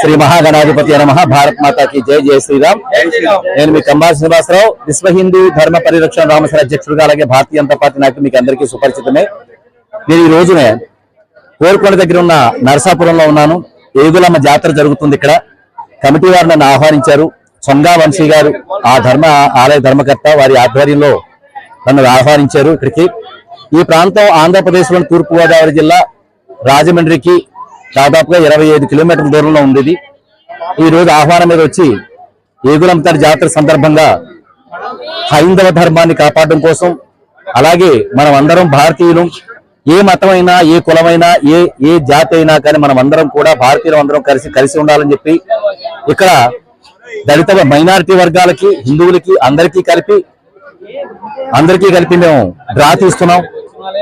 శ్రీ మహాగణాధిపతి నమ. భారత్ మాతాకి జై జై శ్రీరామ్. నేను మీ కంబా శ్రీనివాసరావు. విశ్వ హిందూ ధర్మ పరిరక్షణ రామసర అధ్యక్షుడుగా అలాగే భారతీయ జనతా పార్టీ నాయకులు మీకు అందరికీ సుపరిచితమే. నేను ఈ రోజునే కోరుకొండ దగ్గర ఉన్న నరసాపురంలో ఉన్నాను. ఏగులమ్మ జాతర జరుగుతుంది ఇక్కడ. కమిటీ వారు నన్ను ఆహ్వానించారు. సొంగా వంశీ గారు ఆ ధర్మ ఆలయ ధర్మకర్త వారి ఆధ్వర్యంలో నన్ను ఆహ్వానించారు ఇక్కడికి. ఈ ప్రాంతం ఆంధ్రప్రదేశ్లోని తూర్పు గోదావరి జిల్లా రాజమండ్రికి దాదాపుగా ఇరవై ఐదు కిలోమీటర్ల దూరంలో ఉండేది. ఈ రోజు ఆహ్వానం మీద వచ్చి ఏగులంతర్ జాతర సందర్భంగా హైందవ ధర్మాన్ని కాపాడడం కోసం అలాగే మనం అందరం భారతీయులు ఏ మతమైనా ఏ కులమైనా ఏ ఏ జాతి అయినా కానీ మనం అందరం కూడా భారతీయులు అందరం కలిసి కలిసి ఉండాలని చెప్పి ఇక్కడ దళిత మైనారిటీ వర్గాలకి హిందువులకి అందరికీ కలిపి అందరికీ కలిపి మేము డ్రా తీస్తున్నాం.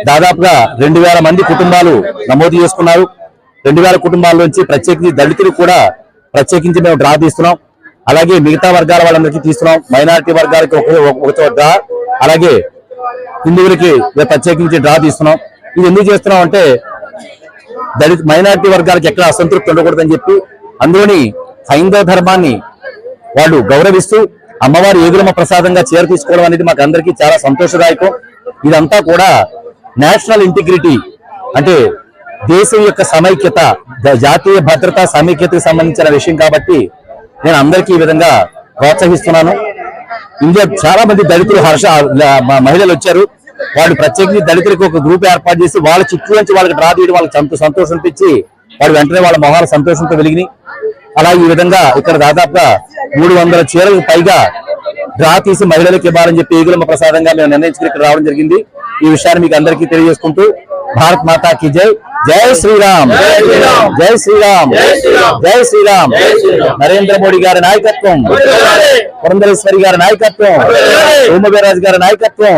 దాదాపుగా రెండు వేల మంది కుటుంబాలు నమోదు చేసుకున్నారు. రెండు వేల కుటుంబాల నుంచి ప్రత్యేకించి దళితులు కూడా ప్రత్యేకించి మేము డ్రా తీస్తున్నాం. అలాగే మిగతా వర్గాల వాళ్ళందరికీ తీస్తున్నాం. మైనారిటీ వర్గాలకి ఒక డ్రా. అలాగే హిందువులకి ప్రత్యేకించి డ్రా తీస్తున్నాం. ఇది ఎందుకు చేస్తున్నాం అంటే దళిత మైనారిటీ వర్గాలకు ఎక్కడ అసంతృప్తి ఉండకూడదని చెప్పి అందులోని హైందవ ధర్మాన్ని వాళ్ళు గౌరవిస్తూ అమ్మవారి ఏగులమ్మ ప్రసాదంగా చేర తీసుకోవడం అనేది మాకు అందరికీ చాలా సంతోషదాయకం. ఇదంతా కూడా నేషనల్ ఇంటిగ్రిటీ అంటే దేశం యొక్క సమైక్యత జాతీయ భద్రతా సమైక్యతకు సంబంధించిన విషయం కాబట్టి నేను అందరికీ ఈ విధంగా ప్రోత్సహిస్తున్నాను. ఇందులో చాలా మంది దళితులు హర్ష మహిళలు వచ్చారు. వాళ్ళు ప్రత్యేకించి దళితులకు ఒక గ్రూప్ ఏర్పాటు చేసి వాళ్ళ చుట్టూ నుంచి వాళ్ళకి డ్రా తీయడం వాళ్ళకి సంతోషం అనిపించి వాళ్ళు వెంటనే వాళ్ళ మొహాల సంతోషంతో వెలిగినాయి. అలా ఈ విధంగా ఇక్కడ దాదాపుగా మూడు వందల చీరలకు పైగా డ్రా తీసి మహిళలకు ఇవ్వాలని చెప్పి ఈగులమ్మ ప్రసాదంగా మేము నిర్ణయించుకుని ఇక్కడ రావడం జరిగింది. ఈ విషయాన్ని మీకు అందరికీ తెలియజేసుకుంటూ భారత్ మాతా కి జై జై శ్రీరామ్ జై శ్రీరామ్ జై శ్రీరామ్ నరేంద్ర మోడీ గారి నాయకత్వం పురంధరేశ్వరి గారి నాయకత్వం సోమవీరాజు గారి నాయకత్వం